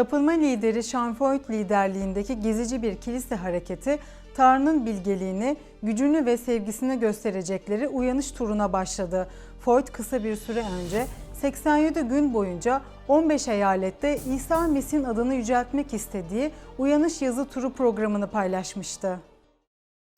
Tapınma lideri Feucht liderliğindeki gezici bir kilise hareketi, Tanrı'nın bilgeliğini, gücünü ve sevgisini gösterecekleri uyanış turuna başladı. Feucht kısa bir süre önce 87 gün boyunca 15 eyalette İsa Mesih'in adını yüceltmek istediği Uyanış Yazı Turu programını paylaşmıştı.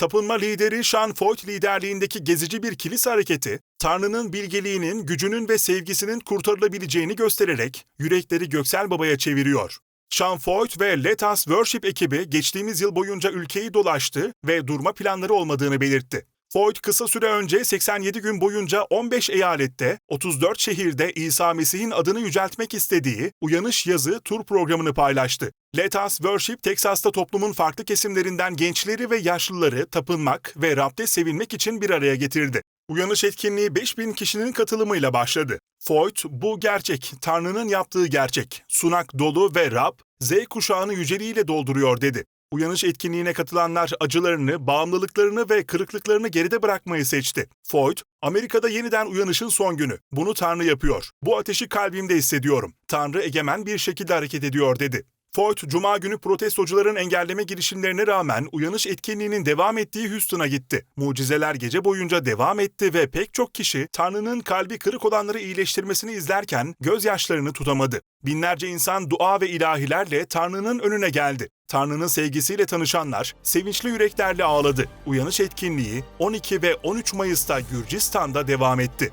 Tapınma lideri Sean Feucht liderliğindeki gezici bir kilise hareketi, Tanrı'nın bilgeliğinin, gücünün ve sevgisinin kurtarılabileceğini göstererek yürekleri Göksel Baba'ya çeviriyor. Sean Feucht ve Let Us Worship ekibi geçtiğimiz yıl boyunca ülkeyi dolaştı ve durma planları olmadığını belirtti. Feucht kısa süre önce 87 gün boyunca 15 eyalette, 34 şehirde İsa Mesih'in adını yüceltmek istediği Uyanış Yazı tur programını paylaştı. Let Us Worship, Teksas'ta toplumun farklı kesimlerinden gençleri ve yaşlıları tapınmak ve Rab'de sevinmek için bir araya getirdi. Uyanış etkinliği 5000 kişinin katılımıyla başladı. Feucht, bu gerçek, Tanrı'nın yaptığı gerçek. Sunak dolu ve Rab, Z kuşağını yüceliğiyle dolduruyor dedi. Uyanış etkinliğine katılanlar acılarını, bağımlılıklarını ve kırıklıklarını geride bırakmayı seçti. Feucht, Amerika'da yeniden uyanışın son günü. Bunu Tanrı yapıyor. Bu ateşi kalbimde hissediyorum. Tanrı egemen bir şekilde hareket ediyor dedi. Feucht, Cuma günü protestocuların engelleme girişimlerine rağmen uyanış etkinliğinin devam ettiği Houston'a gitti. Mucizeler gece boyunca devam etti ve pek çok kişi Tanrı'nın kalbi kırık olanları iyileştirmesini izlerken gözyaşlarını tutamadı. Binlerce insan dua ve ilahilerle Tanrı'nın önüne geldi. Tanrı'nın sevgisiyle tanışanlar sevinçli yüreklerle ağladı. Uyanış etkinliği 12 ve 13 Mayıs'ta Gürcistan'da devam etti.